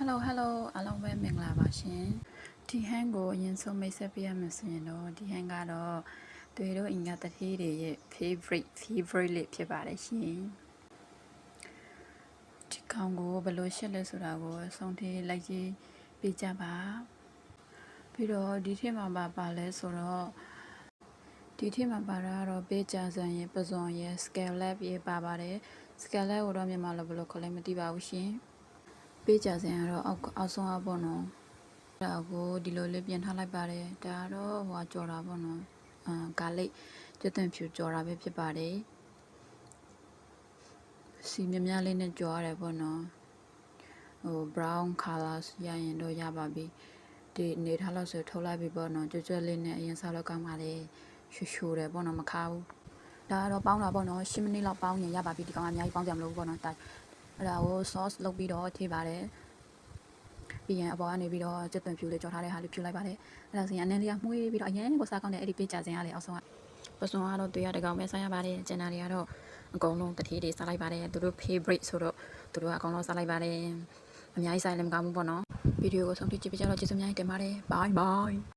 Hello Hello အားလုံးပဲမင်္ဂလာပါရှင်ဒီဟန်ကိုအရင်ဆုံးမိတ်ဆက်ပေးရမယ်ဆိုရင်တော့ဒီဟန်ကတော့တွေ့တို့အင်္ဂါတတိတွေရဲ့ favorite favorite လေးဖြစ်ပါတယ်ရှင်ဒီကောင်ကိုဘယ်လိုရှက်လဲဆိုတာကိုအဆုံးထိလိုက်ကြည့်ပေးကြပါပြီးတော့ဒီထက်မှာပါပါလဲဆိုတော့ဒီထက်မှာပါတာကတော့ဘေးကြဆန်ရဲ့ပဇွန်ရဲ့ scallop ရဲ့ပါပါတယ် scallop ကိုတော့မြန်မာလိုဘယ်လိုခေါ်လဲမသိပါဘူးရှင် ပေးကြစင်ကတော့အောက်အောက်ဆုံးအပေါ့နော်ဒါကိုဒီလိုလေးပြင်ထားလိုက်ပါတယ်ဒါကတော့ဟိုကြော်တာပေါ့နော်အာဂါလိတ်ကျွတ်တန်ဖြူကြော်တာပဲဖြစ်ပါတယ်စီမြမြလေးနဲ့ကြော်ရတယ်ပေါ့နော်ဟို brown color ရရင်တော့ရပါပြီဒီနေထားလို့ဆိုထုတ်လိုက်ပြီပေါ့နော်ကြွကြွလေးနဲ့အရင်စားလို့ကောင်းပါလေရှူရှူတယ်ပေါ့နော်မခါဘူးဒါကတော့ပေါင်းတာပေါ့နော်10မိနစ်လောက်ပေါင်းရင်ရပါပြီဒီကောင်ကအများကြီးပေါင်းကြမလို့ပေါ့နော်ဒါ အဲ့ဒါကို sauce လုပ်ပြီးတော့ထည့်ပါတယ်ပြီးရင်အပေါ်ကနေပြီးတော့ကျွတ်သွန်ဖြူလေးကြော်ထားတဲ့ဟာလေးဖြူလိုက်ပါတယ်အဲ့ဒါဆိုရင်အနည်းလေးကမှုေးပြီးတော့အရင်ကိုစားကောင်းတဲ့အဲ့ဒီပေးကြစင်ရလေအောက်ဆုံးကပစုံကတော့တွေ့ရတဲ့ကောင်ပဲစားရပါတယ်ကျန်တာတွေကတော့အကုန်လုံးတတိတွေစားလိုက်ပါတယ်သူတို့ favorite ဆိုတော့သူတို့ကအကုန်လုံးစားလိုက်ပါတယ်အများကြီးစားရင်လည်းမကောင်းဘူးပေါ့နော်ဗီဒီယိုကိုဆုံးဖြတ်ကြည့်ပြကြတော့ကျေးဇူးများတင်ပါတယ် bye bye